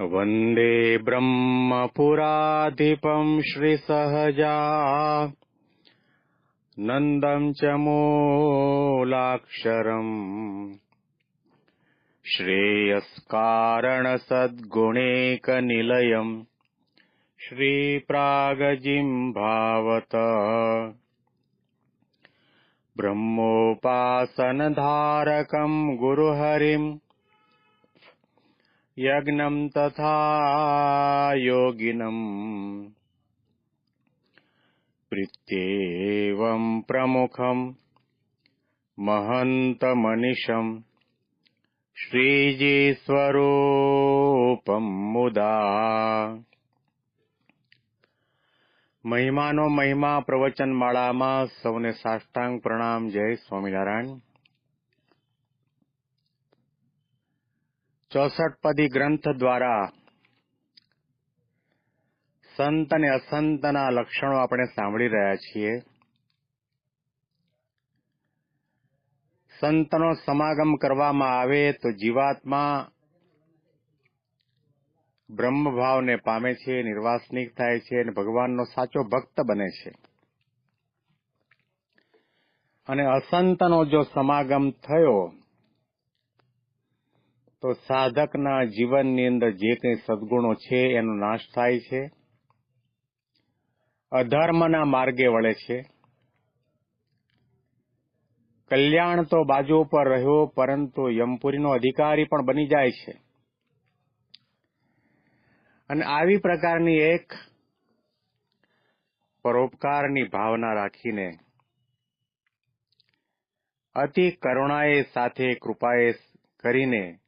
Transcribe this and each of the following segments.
वन्दे ब्रह्मपुराधिपम् श्रीसहजा। नन्दम् च मूलाक्षरम्। श्रेयस्कारणसद्गुणेकनिलयम्। श्रीप्रागजिम्भावत। ब्रह्मोपासनधारकम् गुरुहरिम् यज्ञम् तथा योगिनम् प्रीत्येवम् प्रमुखम् महन्तमनिशम् શ્રીજી મુદા મહિમાનો મહિમા પ્રવચન માળામાં સૌને સાષ્ટાંગ પ્રણામ જય સ્વામિનારાયણ ચોસઠ પદી ગ્રંથ દ્વારા સંત અને અસંતના લક્ષણો આપણે સાંભળી રહ્યા છીએ. સંતનો સમાગમ કરવામાં આવે તો જીવાત્મા બ્રહ્મભાવને પામે છે, નિર્વાસનિક થાય છે અને ભગવાનનો સાચો ભક્ત બને છે. અને અસંતનો જો સમાગમ થયો તો સાધકના જીવનની અંદર જે કંઈ સદગુણો છે, એનો નાશ થાય છે. અધર્મના માર્ગે વળે છે. કલ્યાણ તો બાજુ ઉપર રહ્યો, પરંતુ યમપુરીનો અધિકારી પણ બની જાય છે. અને આવી પ્રકારની એક પરોપકારની ભાવના રાખીને અતિ કરુણાએ સાથે કૃપાએ કરીને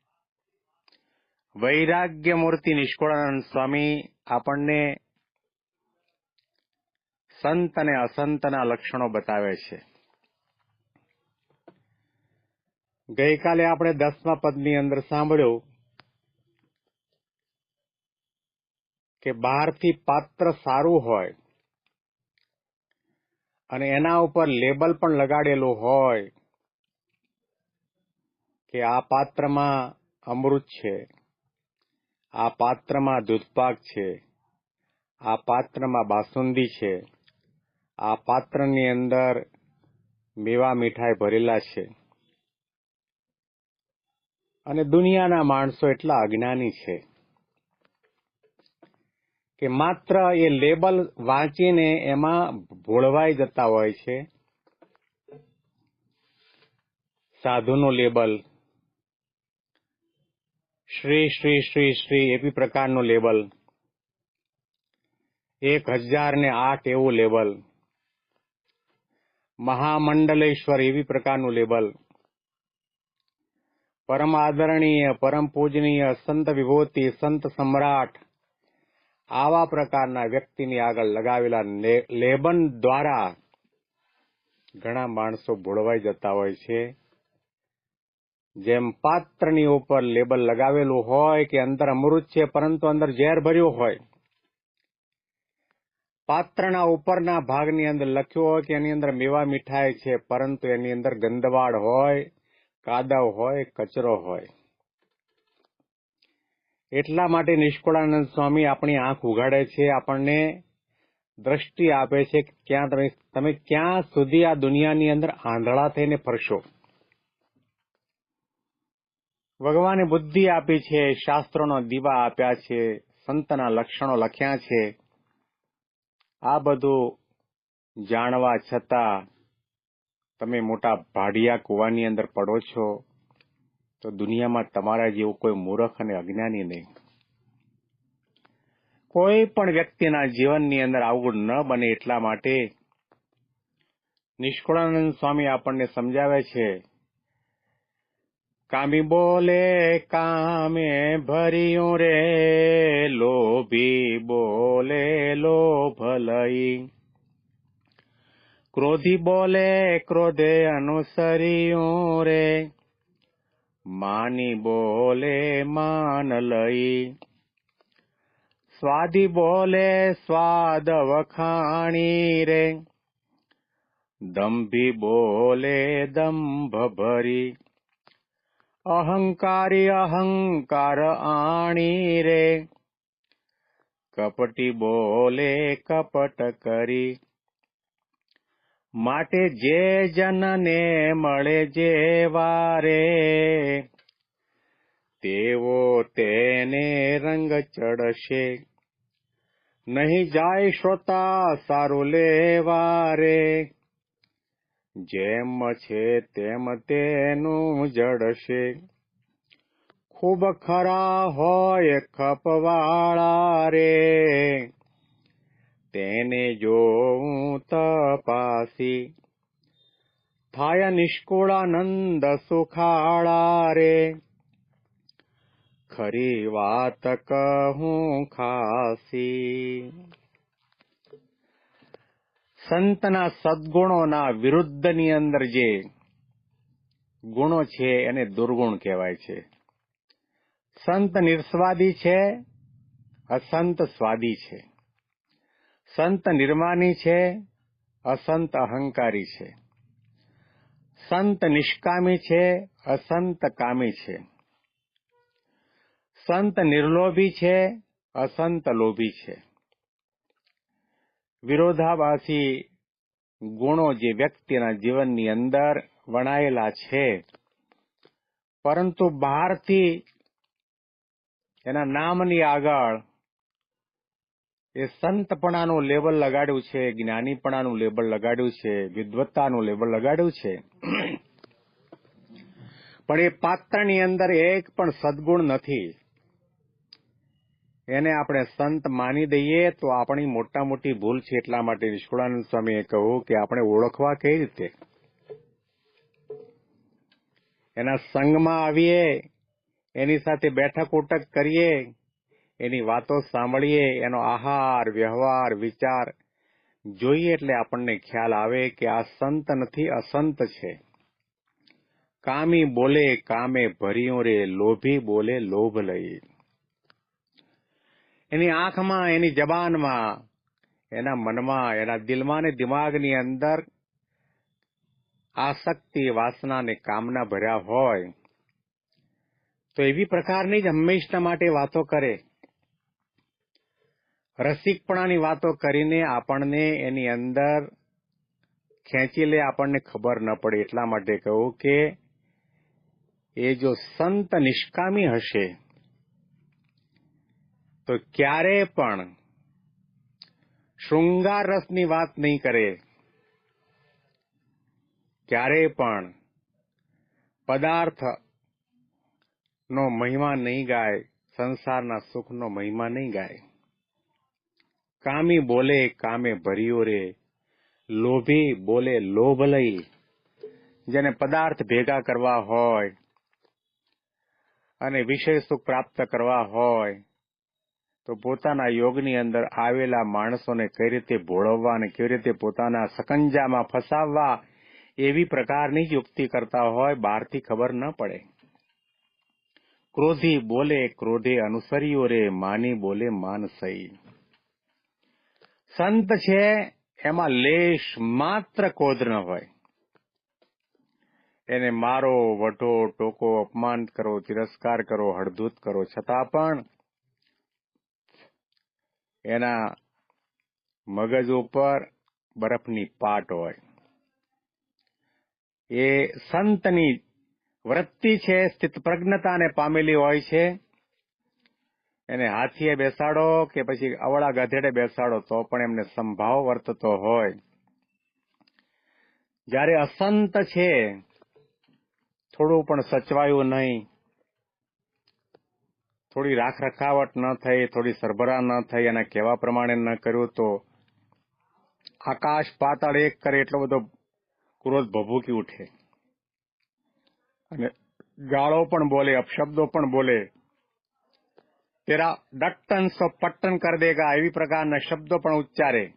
વૈરાગ્ય મૂર્તિ નિષ્કુળાનંદ સ્વામી આપણને સંત અને અસંતના લક્ષણો બતાવે છે. ગઈકાલે આપણે દસમા પદની અંદર સાંભળ્યું કે બહારથી પાત્ર સારું હોય અને એના ઉપર લેબલ પણ લગાડેલું હોય કે આ પાત્રમાં અમૃત છે. આ પાત્રમાં દૂધપાક છે. આ પાત્રમાં બાસુંદી છે. આ પાત્રની અંદર મેવા મીઠાઈ ભરેલા છે. અને દુનિયાના માણસો એટલા અજ્ઞાની છે કે માત્ર એ લેબલ વાંચીને એમાં ભોળવાઈ જતા હોય છે. સાધુનું લેબલ શ્રી શ્રી શ્રી શ્રી એવી પ્રકારનું લેબલ. એક હજાર ને આઠ એવું લેબલ. મહામંડલેશ્વર એવી પ્રકારનું લેબલ. પરમ આદરણીય, પરમ પૂજનીય, સંત વિભૂતિ, સંત સમ્રાટ આવા પ્રકારના વ્યક્તિની આગળ લગાવેલા લેબન દ્વારા ઘણા માણસો ભોળવાઈ જતા હોય છે. જેમ પાત્રની ઉપર લેબલ લગાવેલું હોય કે અંદર અમૃત છે, પરંતુ અંદર ઝેર ભર્યું હોય. પાત્રના ઉપરના ભાગની અંદર લખ્યું હોય કે એની અંદર મેવા મીઠાઈ છે, પરંતુ એની અંદર ગંદવાડ હોય, કાદવ હોય, કચરો હોય. એટલા માટે નિષ્કુળાનંદ સ્વામી આપણી આંખ ઉગાડે છે, આપણને દ્રષ્ટિ આપે છે કે ક્યાં તમે તમે ક્યાં સુધી આ દુનિયાની અંદર આંધળા થઈને ફરશો? ભગવાને બુદ્ધિ આપી છે, શાસ્ત્રોનો દીવા આપ્યા છે, સંતના લક્ષણો લખ્યા છે. આ બધું જાણવા છતાં તમે મોટા ભાડિયા કુવાની અંદર પડો છો, તો દુનિયામાં તમારા જેવું કોઈ મૂર્ખ અને અજ્ઞાની નહીં. કોઈ પણ વ્યક્તિના જીવનની અંદર આવું ન બને એટલા માટે નિષ્કુળાનંદ સ્વામી આપણને સમજાવે છે કામી બોલે, કામે ભર્યું રે, લોભી બોલે લોભ લઈ ક્રોધી બોલે, ક્રોધે અનુસર્યું રે, માની બોલે, માન લઈ. સ્વાદી બોલે, સ્વાદ વખાણી રે, દંભી બોલે દંભ ભરી અહંકારી અહંકાર આણી રે. કપટી બોલે, કપટ કરી. માટે જે જનને મળે જે વારે તેવો તેને રંગ ચડશે. નહીં જાય શ્રોતા સારું લેવા રે જેમ છે તેમ તેનું જડશે. ખૂબ ખરા હોય ખપવાળા રે. તેને જોઉં તપાસી, થાય નિષ્કુળાનંદ સુખાળા રે. ખરી વાત કહું ખાસી. સંતના સદગુણોના વિરુદ્ધની અંદર જે ગુણો છે એને દુર્ગુણ કહેવાય છે. સંત નિર્સ્વાદી છે, અસંત સ્વાદી છે. સંત નિર્માની છે, અસંત અહંકારી છે. સંત નિષ્કામી છે, અસંત કામી છે. સંત નિર્લોભી છે, અસંત લોભી છે. વિરોધાભાસી ગુણો જે વ્યક્તિના જીવનની અંદર વણાયેલા છે. પરંતુ બહારથી એના નામની આગળ એ સંતપણાનું લેબલ લગાડ્યું છે, જ્ઞાનીપણાનું લેબલ લગાડ્યું છે, વિદ્વત્તાનું લેબલ લગાડ્યું છે. પણ એ પાત્રની અંદર એક પણ સદગુણ નથી. એને આપણે સંત માની દઈએ તો આપણી મોટા મોટી ભૂલ છે એટલા માટે નિષ્કુળાનંદ સ્વામીએ કહ્યું કે આપણે ઓળખવા કઈ રીતે? એના સંગમાં આવીએ, એની સાથે બેઠક ઉટક કરીએ, એની વાતો સાંભળીએ, એનો આહાર, વ્યવહાર, વિચાર જોઈએ એટલે આપણને ખ્યાલ આવે કે આ સંત નથી, અસંત છે. કામી બોલે કામે ભર્યું રે, લોભી બોલે લોભ લઈ. એની આંખમાં, એની જબાનમાં, એના મનમાં, એના દિલમાં ને દિમાગની અંદર આસક્તિ, વાસના ને કામના ભર્યા હોય, તો એવી પ્રકારની જ હંમેશના માટે વાતો કરે. રસિકપણાની વાતો કરીને આપણને એની અંદર ખેંચી લે આપણને ખબર ન પડે. એટલા માટે કહું કે, એ જો સંત નિષ્કામી હશે તો ક્યારે પણ શૃંગાર રસની વાત નહીં કરે. ક્યારે પણ પદાર્થ નો મહિમા નહીં ગાય, સંસારના સુખનો મહિમા નહીં ગાય. કામી બોલે, કામે ભર્યો રે. લોભી બોલે, લોભ લઈ. જેને પદાર્થ ભેગા કરવા હોય અને વિષય સુખ પ્રાપ્ત કરવા હોય તો પોતાના યોગની અંદર આવેલા માણસોને કઈ રીતે ભોળવવા અને કેવી રીતે પોતાના સકંજામાં ફસાવવા એવી પ્રકારની યુક્તિ કરતા હોય, બહારથી ખબર ન પડે. ક્રોધી બોલે, ક્રોધે અનુસરીઓ રે, માની બોલે માનસઈ સંત છે, એમાં લેશ માત્ર કોધ ન હોય. એને મારો, વઢો, ટોકો, અપમાન કરો, તિરસ્કાર કરો, હળદૂત કરો, છતાં પણ એના મગજ ઉપર બરફની પાટ હોય. એ સંતની વૃત્તિ છે, સ્થિત પ્રજ્ઞતાને પામેલી હોય છે. એને હાથીએ બેસાડો કે પછી અવળા ગધેડે બેસાડો તો પણ એમને સંભાવ વર્તતો હોય. જ્યારે અસંત છે, થોડું પણ સચવાયું નહીં. થોડી રાખ રખાવટ ન થઈ, થોડી સરભરા ન થઈ અને કેવા પ્રમાણે ન કર્યું તો આકાશ પાતાળ એક કરે એટલો બધો ક્રોધ ભભૂકી ઉઠે. અને ગાળો પણ બોલે, અપશબ્દો પણ બોલે. તેરા ડટ્ટન સો પટ્ટન કર દેગા, એવી પ્રકારના શબ્દો પણ ઉચ્ચારે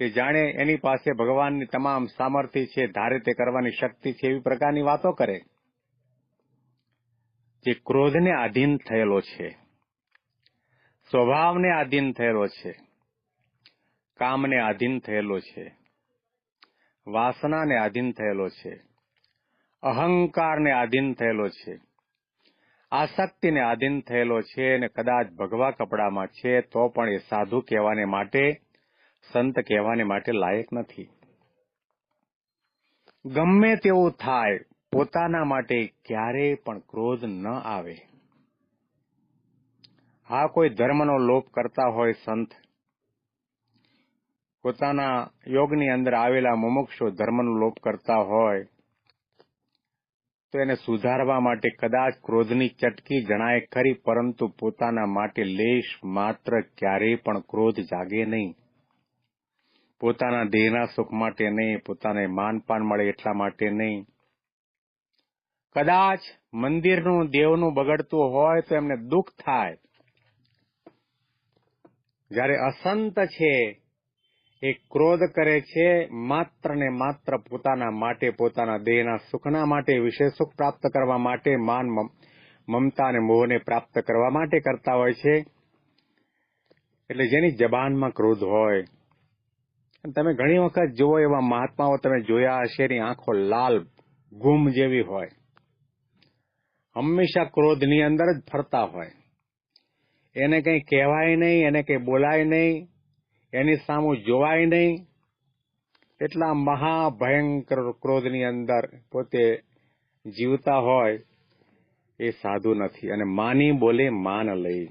કે જાણે એની પાસે ભગવાનની તમામ સામર્થ્ય છે, ધારે તે કરવાની શક્તિ છે, એવી પ્રકારની વાતો કરે. જે ક્રોધને આધીન થયેલો છે, સ્વભાવને આધીન થયેલો છે, કામને આધીન થયેલો છે, વાસનાને આધીન થયેલો છે, અહંકારને આધીન થયેલો છે, આસક્તિને આધીન થયેલો છે અને કદાચ ભગવા કપડામાં છે, તો પણ એ સાધુ કહેવાને માટે, સંત કહેવાને માટે લાયક નથી. ગમે તેવું થાય પોતાના માટે ક્યારેય પણ ક્રોધ ન આવે. આ કોઈ ધર્મનો લોપ કરતા હોય સંત. પોતાના યોગની અંદર આવેલા મુમુક્ષો ધર્મનો લોપ કરતા હોય, તો એને સુધારવા માટે કદાચ ક્રોધની ચટકી જણાય ખરી, પરંતુ પોતાના માટે લેશ માત્ર ક્યારેય પણ ક્રોધ જાગે નહીં. પોતાના દેહના સુખ માટે નહીં, પોતાને માનપાન મળે એટલા માટે નહીં. કદાચ મંદિરનું દેવનું બગડતું હોય તો એમને દુઃખ થાય. જ્યારે અસંત છે, એ ક્રોધ કરે છે, માત્ર ને માત્ર પોતાના માટે, પોતાના દેહના સુખના માટે વિશેષ સુખ પ્રાપ્ત કરવા માટે, માન મમતા અને મોહને પ્રાપ્ત કરવા માટે કરતા હોય છે. એટલે જેની જબાનમાં ક્રોધ હોય. તમે ઘણી વખત જુઓ એવા મહાત્માઓ તમે જોયા હશે, એની આંખો લાલ, ગુમ જેવી હોય. હંમેશા ક્રોધની અંદર જ ફરતા હોય. એને કંઈ કહેવાય નહીં, એને કંઈ બોલાય નહીં, એની સામું જોવાય નહીં. એટલા મહાભયંકર ક્રોધની અંદર પોતે જીવતા હોય એ સાધુ નથી અને માની બોલે માન લઈ.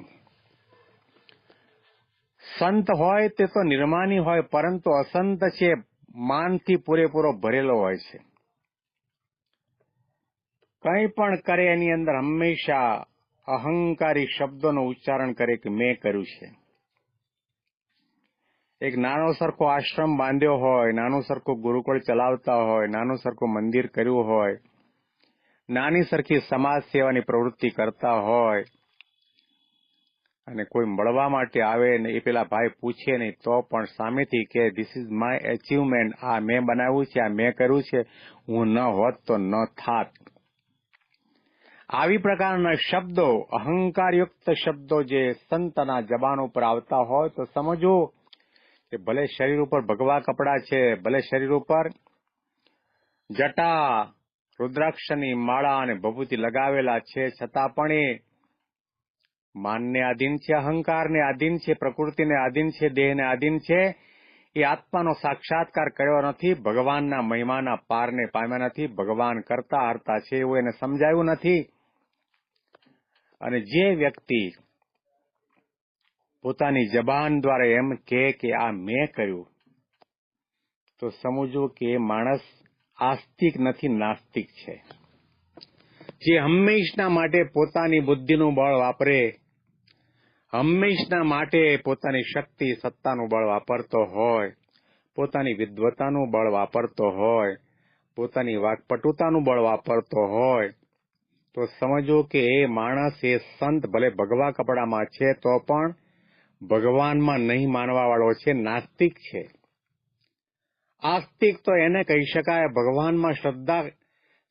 સંત હોય તે તો નિર્માની હોય, પરંતુ અસંત છે, માનથી પૂરેપૂરો ભરેલો હોય છે. કંઈ પણ કરે એની અંદર હંમેશા અહંકારી શબ્દોનો ઉચ્ચારણ કરે કે મેં કર્યું છે. એક નાનો સરખો આશ્રમ બાંધ્યો હોય, નાનું સરખું ગુરુકુળ ચલાવતા હોય, નાનું સરખું મંદિર કર્યું હોય, નાની સરખી સમાજ સેવાની પ્રવૃત્તિ કરતા હોય, અને કોઈ મળવા માટે આવે ને એ પેલા ભાઈ પૂછે નહીં, તો પણ સામેથી કે ધીસ ઇઝ માય અચીવમેન્ટ આ મેં બનાવ્યું છે, આ મેં કર્યું છે. હું ન હોત તો ન થાત. આવી પ્રકારના શબ્દો, અહંકારયુક્ત શબ્દો જે સંતના જબાન ઉપર આવતા હોય તો સમજો કે ભલે શરીર ઉપર ભગવા કપડા છે, ભલે શરીર ઉપર જટા, રુદ્રાક્ષની માળા અને ભભૂતિ લગાવેલા છે, છતાં પણ એ માનને આધીન છે, અહંકારને આધીન છે, પ્રકૃતિને આધીન છે, દેહને આધીન છે, એ આત્માનો સાક્ષાત્કાર કર્યો નથી, ભગવાનના મહિમાના પારને પામ્યા નથી, ભગવાન કરતા હરતા છે એવું એને સમજાયું નથી. અને જે વ્યક્તિ પોતાની જબાન દ્વારા એમ કે કે આ મેં કર્યું, તો સમજો કે માણસ આસ્તિક નથી, નાસ્તિક છે. જે હંમેશના માટે પોતાની બુદ્ધિનું બળ વાપરે, હંમેશના માટે પોતાની શક્તિ, સત્તાનું બળ વાપરતો હોય, પોતાની વિદ્વતાનું બળ વાપરતો હોય, પોતાની વાકપટુતાનું બળ વાપરતો હોય તો સમજો કે એ માણસ, એ સંત ભલે ભગવા કપડામાં છે, તો પણ ભગવાનમાં નહીં માનવા વાળો છે, નાસ્તિક છે. આસ્તિક તો એને કહી શકાય, ભગવાનમાં શ્રદ્ધા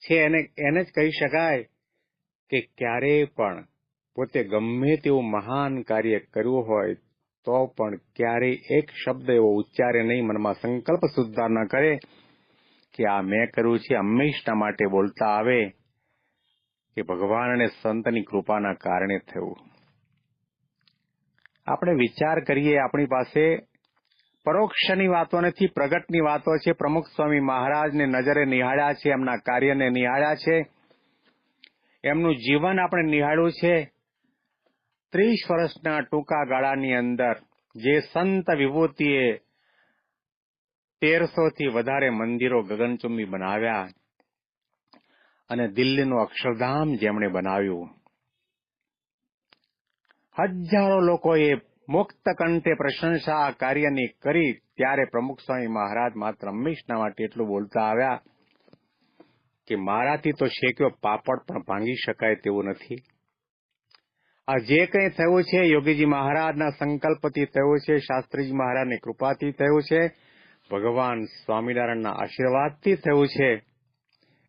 છે એને એને જ કહી શકાય કે ક્યારેય પણ પોતે ગમે તેવું મહાન કાર્ય કર્યું હોય, તો પણ ક્યારેય એક શબ્દ એવો ઉચ્ચારે નહીં, મનમાં સંકલ્પ સુધાર ન કરે કે આ મેં કર્યું છે, હંમેશના માટે બોલતા આવે. કે ભગવાન અને સંતની કૃપાના કારણે થયું. આપણે વિચાર કરીએ, આપણી પાસે પરોક્ષની વાતો નથી, પ્રગટની વાતો છે. પ્રમુખ સ્વામી મહારાજને નજરે નિહાળ્યા છે, એમના કાર્યને નિહાળ્યા છે. એમનું જીવન આપણે નિહાળ્યું છે. ત્રીસ વર્ષના ટૂંકા ગાળાની અંદર જે સંત વિભૂતિએ તેરસો થી વધારે મંદિરો ગગનચુંબી બનાવ્યા. અને દિલ્હીનું અક્ષરધામ જેમણે બનાવ્યું. હજારો લોકોએ મુક્ત કંઠે પ્રશંસા કાર્યની કરી ત્યારે પ્રમુખ સ્વામી મહારાજ માત્ર હંમેશના માટે એટલું બોલતા આવ્યા કે મારાથી તો શેક્યો પાપડ પણ ભાંગી શકાય તેવું નથી. આ જે કંઈ થયું છે, યોગીજી મહારાજના સંકલ્પથી થયું છે, શાસ્ત્રીજી મહારાજની કૃપાથી થયું છે, ભગવાન સ્વામિનારાયણના આશીર્વાદથી થયું છે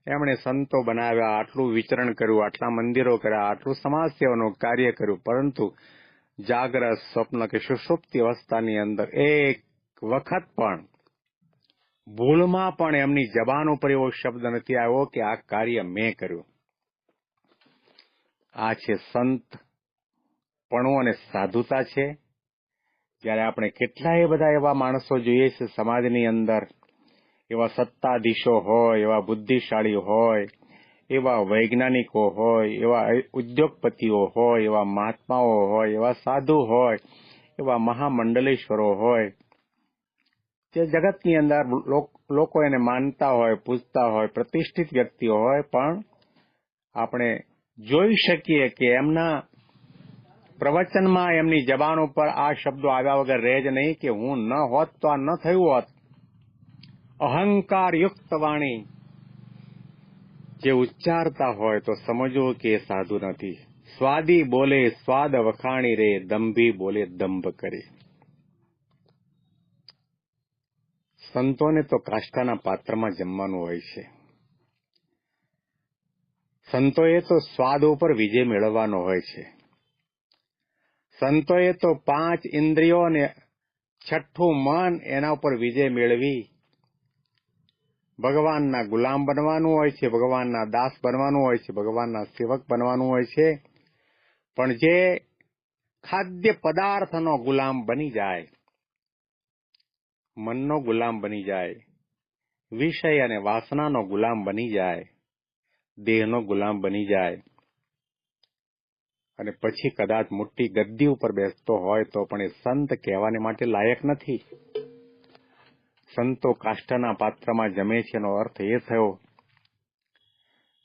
એમણે સંતો બનાવ્યા, આટલું વિચરણ કર્યું, આટલા મંદિરો કર્યા, આટલું સમાજ સેવાનું કાર્ય કર્યું. પરંતુ જાગ્રત સ્વપ્ન કે સુષુપ્તિ અવસ્થાની અંદર એક વખત પણ ભૂલમાં પણ એમની જબાન ઉપર એવો શબ્દ નથી આવ્યો કે આ કાર્ય મેં કર્યું. આ છે સંત પણું અને સાધુતા છે. જ્યારે આપણે કેટલાય બધા એવા માણસો જોઈએ છે સમાજની અંદર એવા સત્તાધીશો હોય, એવા બુદ્ધિશાળી હોય, એવા વૈજ્ઞાનિકો હોય, એવા ઉદ્યોગપતિઓ હોય, એવા મહાત્માઓ હોય, એવા સાધુ હોય, એવા મહામંડલેશ્વરો હોય, જે જગતની અંદર લોકો એને માનતા હોય, પૂજતા હોય, પ્રતિષ્ઠિત વ્યક્તિઓ હોય, પણ આપણે જોઈ શકીએ કે એમના પ્રવચનમાં એમની જબાન ઉપર આ શબ્દો આવ્યા વગર રહે જ નહીં કે હું ન હોત તો આ ન થયું હોત. અહંકાર યુક્ત વાણી જે ઉચ્ચારતા હોય તો સમજો કે એ સાધુ નથી. સ્વાદી બોલે, સ્વાદ વખાણી રે, દંભી બોલે, દંભ કરે. સંતોને તો કાષ્ટાના પાત્રમાં જમવાનું હોય છે. સંતોએ તો સ્વાદ ઉપર વિજય મેળવવાનો હોય છે. સંતોએ તો પાંચ ઇન્દ્રિયો અને છઠ્ઠું મન એના ઉપર વિજય મેળવી ભગવાનના ગુલામ બનવાનું હોય છે, ભગવાનના દાસ બનવાનું હોય છે, ભગવાનના સેવક બનવાનું હોય છે. પણ જે ખાદ્ય પદાર્થનો ગુલામ બની જાય, મનનો ગુલામ બની જાય, વિષય અને વાસનાનો ગુલામ બની જાય, દેહનો ગુલામ બની જાય, અને પછી કદાચ મોટી ગદ્દી ઉપર બેસતો હોય તો પણ એ સંત કહેવાને માટે લાયક નથી. સંતો કાષ્ઠના પાત્રમાં જમે છે એનો અર્થ એ થયો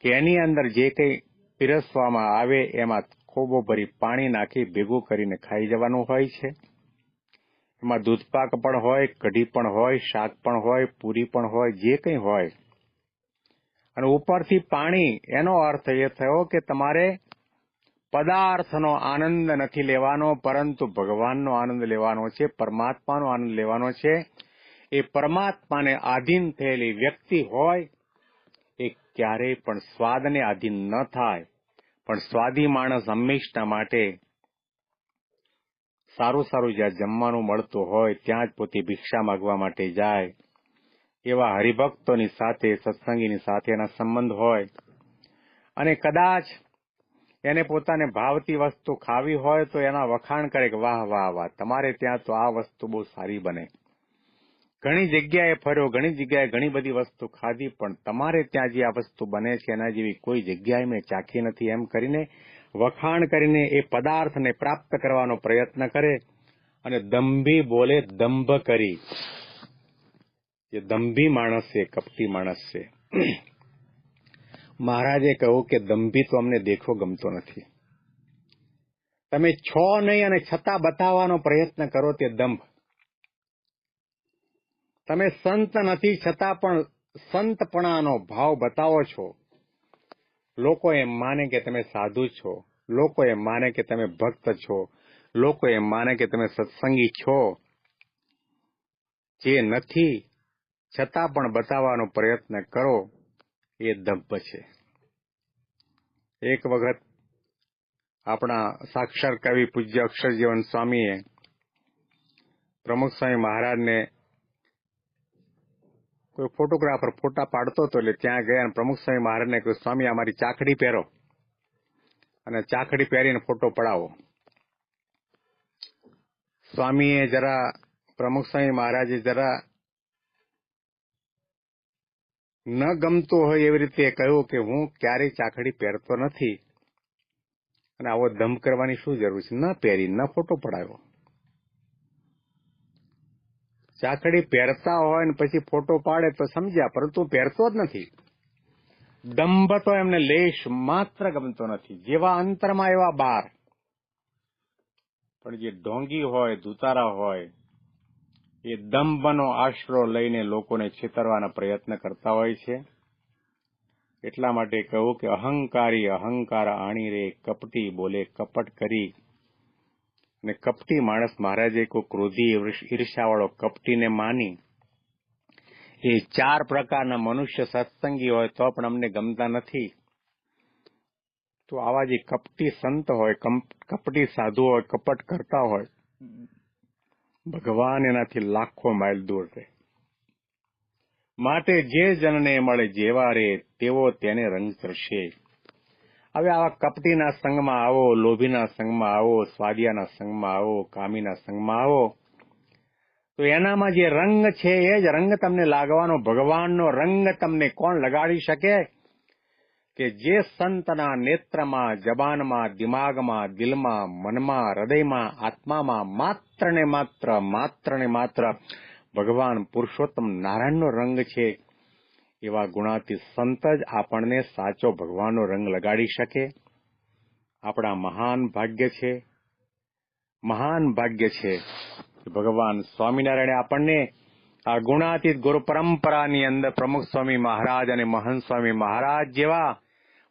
કે એની અંદર જે કંઈ પીરસવામાં આવે એમાં ખોબો ભરી પાણી નાખી ભેગું કરીને ખાઈ જવાનું હોય છે. એમાં દૂધપાક પણ હોય, કઢી પણ હોય, શાક પણ હોય, પૂરી પણ હોય, જે કંઈ હોય. અને ઉપરથી પાણી, એનો અર્થ એ થયો કે તમારે પદાર્થનો આનંદ નથી લેવાનો, પરંતુ ભગવાનનો આનંદ લેવાનો છે, પરમાત્માનો આનંદ લેવાનો છે. એ પરમાત્માને આધીન થયેલી વ્યક્તિ હોય, એ ક્યારેય પણ સ્વાદને આધીન ન થાય. પણ સ્વાદી માણસ હંમેશના માટે સારું સારું જ્યાં જમવાનું મળતું હોય, ત્યાં જ પોતે ભિક્ષા માગવા માટે જાય. એવા હરિભક્તોની સાથે, સત્સંગીની સાથે એના સંબંધ હોય. અને કદાચ એને પોતાને ભાવતી વસ્તુ ખાવી હોય તો એના વખાણ કરે કે, વાહ વાહ વાહ, તમારે ત્યાં તો આ વસ્તુ બહુ સારી બને. ઘણી જગ્યાએ ફર્યો, ઘણી જગ્યાએ ઘણી બધી વસ્તુ ખાધી, પણ તમારે ત્યાં જે આ વસ્તુ બને છે, એના જેવી કોઈ જગ્યાએ મેં ચાખી નથી. એમ કરીને વખાણ કરીને એ પદાર્થને પ્રાપ્ત કરવાનો પ્રયત્ન કરે અને દંભી બોલે દંભ કરી. જે દંભી માણસ છે, કપટી માણસ છે. મહારાજે કહ્યું કે દંભી તો અમને દેખો ગમતો નથી. તમે છો નહીં અને છતાં બતાવવાનો પ્રયત્ન કરો તે દંભ. તમે સંત નથી, છતાં પણ સંતપણાનો ભાવ બતાવો છો. લોકો એમ માને કે તમે સાધુ છો. લોકો એમ માને કે તમે ભક્ત છો. લોકો એમ માને કે તમે સત્સંગી છો. જે નથી, છતાં પણ બતાવવાનો પ્રયત્ન કરો, એ દંભ છે. એક વખત આપણા સાક્ષર કવિ પૂજ્ય અક્ષરજીવન સ્વામીએ પ્રમુખ સ્વામી મહારાજને કોઈ ફોટોગ્રાફર ફોટા પાડતો હતો એટલે ત્યાં ગયા અને પ્રમુખ સ્વામી મહારાજને કહ્યું, સ્વામી, અમારી ચાકડી પહેરો અને ચાકડી પહેરીને ફોટો પડાવો. સ્વામીએ જરા, પ્રમુખ સ્વામી મહારાજે જરા ન ગમતો હોય એવી રીતે કહ્યું કે હું ક્યારેય ચાકડી પહેરતો નથી અને આવો દમ કરવાની શું જરૂર છે? ન પહેરી, ન ફોટો પડાવ્યો. ચાકડી પહેરતા હોય ને પછી ફોટો પાડે તો સમજ્યા, પરંતુ પહેરતો જ નથી. દંભ તો એમને લેશ માત્ર ગમતો નથી. જેવા અંતરમાં એવા બાર. પણ જે ઢોંગી હોય દુતારા હોય, એ દંભનો આશરો લઈને લોકોને છેતરવાના પ્રયત્ન કરતા હોય છે. એટલા માટે કહું કે અહંકારી અહંકાર આણી રે કપટી બોલે, કપટ કરી અને કપટી માણસ મહારાજે કોઈ ક્રોધી ઈર્ષાવાળો કપટીને માની. એ ચાર પ્રકારના મનુષ્ય સત્સંગી હોય તો પણ અમને ગમતા નથી. તો આવા જે કપટી સંત હોય કપટી સાધુ હોય, કપટ કરતા હોય, ભગવાન એનાથી લાખો માઇલ દૂર રહે. માટે જે જનને મળે જેવા રે, તેવો તેને રંગ કરશે. હવે આવા કપટીના સંગમાં આવો, લોભીના સંગમાં આવો, સ્વાદિયાના સંગમાં આવો, કામીના સંગમાં આવો, તો એનામાં જે રંગ છે એ જ રંગ તમને લાગવાનો, ભગવાનનો રંગ તમને કોણ લગાડી શકે? કે જે સંતના નેત્રમાં, જબાનમાં, દિમાગમાં, દિલમાં, મનમાં, હૃદયમાં, આત્મામાં માત્ર ને માત્ર માત્ર ને માત્ર ભગવાન પુરુષોત્તમ નારાયણનો રંગ છે. એવા ગુણાતી સંત જ આપણને સાચો ભગવાનનો રંગ લગાડી શકે. આપણા મહાન ભાગ્ય છે. મહાન ભાગ્ય છે ભગવાન સ્વામિનારાયણે આપણને આ ગુણાતીત ગુરુ પરંપરાની અંદર પ્રમુખ સ્વામી મહારાજ અને મહંત સ્વામી મહારાજ જેવા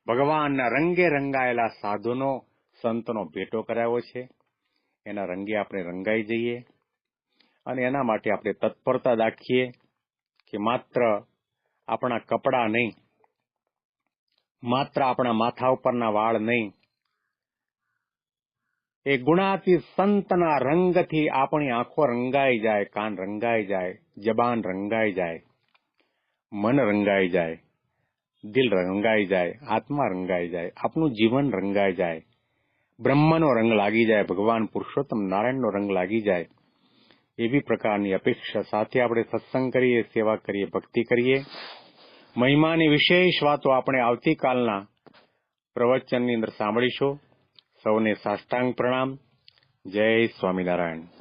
ભગવાનના રંગે રંગાયેલા સાધુનો, સંતનો ભેટો કરાવ્યો છે. એના રંગે આપણે રંગાઈ જઈએ. અને એના માટે આપણે તત્પરતા દાખીએ કે માત્ર આપણા કપડા નહીં. માત્ર આપણા માથા ઉપરના વાળ નહીં. એ ગુણાતી સંતના રંગથી આપણી આંખો રંગાઈ જાય, કાન રંગાઈ જાય, જબાન રંગાઈ જાય, મન રંગાઈ જાય, દિલ રંગાઈ જાય, આત્મા રંગાઈ જાય, આપણું જીવન રંગાઈ જાય. બ્રહ્મનો રંગ લાગી જાય, ભગવાન પુરુષોત્તમ નારાયણનો રંગ લાગી જાય. એવી પ્રકારની અપેક્ષા સાથે આપણે સત્સંગ કરીએ, સેવા કરીએ, ભક્તિ કરીએ. મહિમાની વિશેષ વાતો આપણે આવતીકાલના પ્રવચનની અંદર સાંભળીશું. સૌને સાષ્ટાંગ પ્રણામ. જય સ્વામિનારાયણ.